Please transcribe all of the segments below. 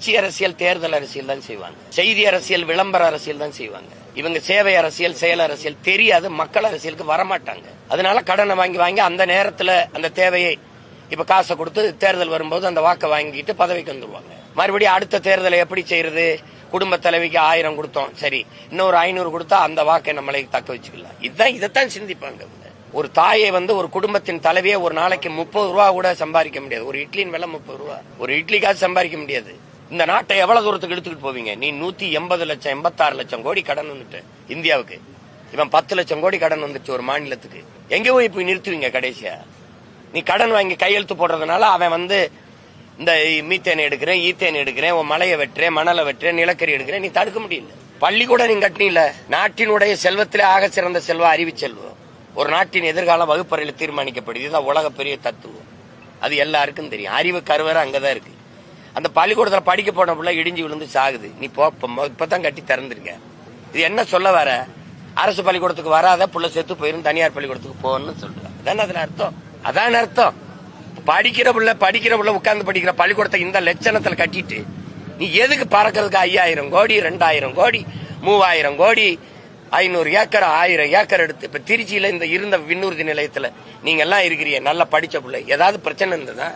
கட்சி அரசியல் தேர்தல் அரசியல் தான் செய்வாங்க. செய்தி அரசியல் விளம்பர அரசியல் தான் செய்வாங்க. இவங்க சேவை அரசியல் செயல் அரசியல் தெரியாது மக்கள் அரசியலுக்கு வரமாட்டாங்க. அதனால கடனை வாங்கி வாங்கி அந்த நேரத்துல அந்த தேவையை இப்ப காசை கொடுத்து தேர்தல் வரும்போது அந்த வாக்கை வாங்கிட்டு பதவிக்கு வந்துருவாங்க. மறுபடியும் அடுத்த தேர்தலை எப்படி செய்யறது? குடும்ப தலைவிக்கு ஆயிரம் கொடுத்தோம் சரி. இன்னொரு ஐநூறு கொடுத்தா அந்த வாக்கை நம்மளை தக்க வச்சுக்கலாம். இதுதான் இதைத்தான் சிந்திப்பாங்க ஒரு தாயை வந்து ஒரு குடும்பத்தின் தலைவியை ஒரு நாளைக்கு முப்பது ரூபா கூட சம்பாதிக்க முடியாது. ஒரு இட்லியின் விலை முப்பது ரூபா. ஒரு இட்லிக்காக சம்பாதிக்க முடியாது. இந்த நாட்டை எவ்வளவு தூரத்துக்கு எடுத்துக்கிட்டு போவீங்க? நீ நூத்தி எண்பது லட்சம் எண்பத்தாறு லட்சம் கோடி கடன் வந்துட்டு இந்தியாவுக்கு. இவன் பத்து லட்சம் கோடி கடன் வந்துச்சு ஒரு மாநிலத்துக்கு. எங்க போய் போய் நிறுத்துவீங்க கடைசியா? நீ கடன் வாங்கி கையெழுத்து போடுறதுனால அவன் வந்து இந்த மீத்தேன் எடுக்கிறேன் ஈத்தேன் எடுக்கிறேன் உன் மலையை வெட்டுறேன் மணலை வெட்டுறேன் நிலக்கரி எடுக்கிறேன் நீ தடுக்க முடியல. பள்ளிக்கூடம் நீ கட்டினில. நாட்டினுடைய செல்வத்திலே ஆக சிறந்த செல்வம் அறிவு செல்வம். ஒரு நாட்டின் எதிர்காலம் வகுப்பறையில் தீர்மானிக்கப்படுது. இதுதான் உலக பெரிய தத்துவம். அது எல்லாருக்கும் தெரியும். அறிவு கருவறை அங்கதான் இருக்கு. அந்த பள்ளிக்கூடத்துல படிக்க போன புள்ள இடிஞ்சு விழுந்து சாகுது. நீ போ இப்பதான் கட்டி திறந்துருக்க. இது என்ன சொல்ல வர? அரசு பள்ளிக்கூடத்துக்கு வராத புள்ள செத்து போயிரும் தனியார் பள்ளிக்கூடத்துக்கு போகணும்னு சொல்றேன் அதான் அதுல அர்த்தம்? அதான் அர்த்தம்? படிக்கிற புள்ள படிக்கிற புள்ள உட்கார்ந்து படிக்கிற பள்ளிக்கூடத்தை இந்த லட்சணத்துல கட்டிட்டு நீ எதுக்கு பறக்கிறதுக்கு ஐயாயிரம் கோடி ரெண்டாயிரம் கோடி மூவாயிரம் கோடி ஐநூறு ஏக்கர் ஆயிரம் ஏக்கர் எடுத்து இப்ப திருச்சியில இந்த இருந்த விண்ணூர்தி நிலையத்துல நீங்க எல்லாம் இருக்கிறீங்க நல்லா படிச்ச பிள்ளை. ஏதாவது பிரச்சனை இருந்ததா?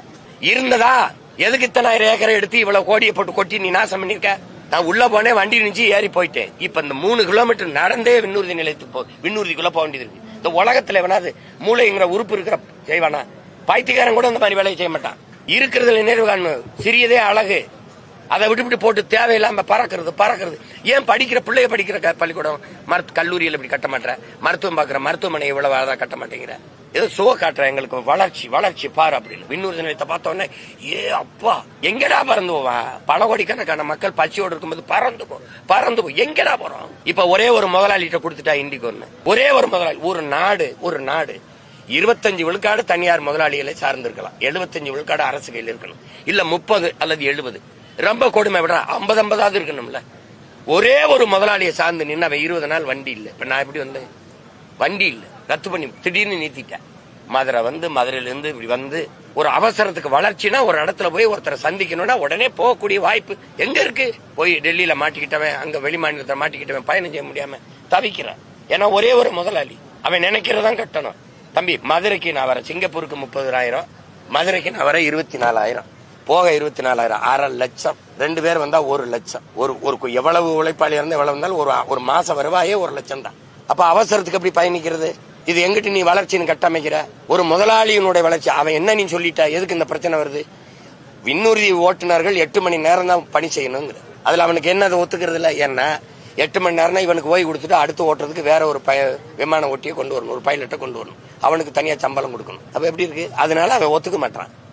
இருந்ததா? எதுக்கு இத்தனாயிரம் ஏக்கரை எடுத்து இவ்வளவு கோடியை போட்டு கொட்டி நீ நாசம் பண்ணிருக்க? நான் உள்ள போனேன் வண்டி நினைச்சு ஏறி போயிட்டேன். இப்ப இந்த மூணு கிலோமீட்டர் நடந்தே விண்ணூர்தி நிலையத்துக்கு போ விண்ணூர்திக்குள்ள போக வேண்டியது இருக்கு. இந்த உலகத்துல வேணாது மூளைங்கிற உறுப்பு இருக்கிற செய்வானா? பைத்தியக்காரன் கூட இந்த மாதிரி வேலையை செய்ய மாட்டான். இருக்கிறதுல நினைவு சிறியதே அழகு. அதை விட்டு போட்டு தேவையில்லாம பறக்கிறது பறக்கிறது. ஏன் படிக்கிற பிள்ளைய படிக்கிற க- பள்ளிக்கூடம்? மருத்து கல்லூரியில் இப்படி கட்ட மாட்டேற மருத்துவம் பார்க்குற மருத்துவமனை இவ்வளவு அழகா கட்ட மாட்டேங்கிற? ஏதோ சுக காட்டுற எங்களுக்கு வளர்ச்சி வளர்ச்சி பாரு அப்படின்னு விண்ணூர் நிலையத்தை பார்த்தோன்னே ஏ அப்பா எங்கடா பறந்து போவான் பல கோடிக்கணக்கான மக்கள் பசியோடு இருக்கும்போது பறந்து போ பறந்து போ. எங்கடா போறோம்? இப்ப ஒரே ஒரு முதலாளிகிட்ட கொடுத்துட்டா இண்டிகோன்னு. ஒரே ஒரு முதலாளி ஒரு நாடு ஒரு நாடு. இருபத்தஞ்சு விழுக்காடு தனியார் முதலாளிகளை சார்ந்திருக்கலாம். எழுபத்தஞ்சு விழுக்காடு அரசு கையில் இருக்கணும் இல்ல முப்பது அல்லது எழுபது. ரொம்ப கொடுமை விட ஐம்பது ஐம்பதாவது இருக்கணும்ல. ஒரே ஒரு முதலாளியை சார்ந்து நின்று அவன் இருபது நாள் வண்டி இல்லை. இப்போ நான் எப்படி வந்தேன்? வண்டி இல்லை. ரத்து பண்ணி திடீர்னு நிறுத்திட்டேன். மதுரை வந்து மதுரையிலேருந்து இப்படி வந்து ஒரு அவசரத்துக்கு வளர்ச்சினா ஒரு இடத்துல போய் ஒருத்தரை சந்திக்கணும்னா உடனே போகக்கூடிய வாய்ப்பு எங்க இருக்கு? போய் டெல்லியில மாட்டிக்கிட்டவன் அங்க வெளி மாநிலத்தில் மாட்டிக்கிட்டவன் பயணம் செய்ய முடியாம தவிக்கிறான். ஏன்னா ஒரே ஒரு முதலாளி. அவன் நினைக்கிறதான் கட்டணும். தம்பி மதுரைக்கு நான் வரேன். சிங்கப்பூருக்கு முப்பதாயிரம். மதுரைக்கு நான் வரேன் இருபத்தி நாலாயிரம். போக இருபத்தி நாலாயிரம் அரை லட்சம். ரெண்டு பேர் வந்தா ஒரு லட்சம். ஒரு ஒரு எவ்வளவு உழைப்பாளி இருந்தால் எவ்வளவு இருந்தாலும் ஒரு ஒரு மாச வருவாயே ஒரு லட்சம் தான். அப்ப அவசரத்துக்கு எப்படி பயணிக்கிறது? இது எங்கிட்டு நீ வளர்ச்சின்னு கட்டமைக்கிற? ஒரு முதலாளியினுடைய வளர்ச்சி. அவன் என்ன நீ சொல்லிட்ட? எதுக்கு இந்த பிரச்சனை வருது? விண்ணுறுதி ஓட்டுநர்கள் எட்டு மணி நேரம் தான் பணி செய்யணுங்கிற. அதுல அவனுக்கு என்ன அதை ஒத்துக்கிறது இல்லை? ஏன்னா எட்டு மணி நேரம்னா இவனுக்கு ஓய்வு கொடுத்துட்டு அடுத்து ஓட்டுறதுக்கு வேற ஒரு பய விமான ஓட்டியை கொண்டு வரணும். ஒரு பைலட்டை கொண்டு வரணும். அவனுக்கு தனியா சம்பளம் கொடுக்கணும். அப்ப எப்படி இருக்கு? அதனால அவன் ஒத்துக்க மாட்டான்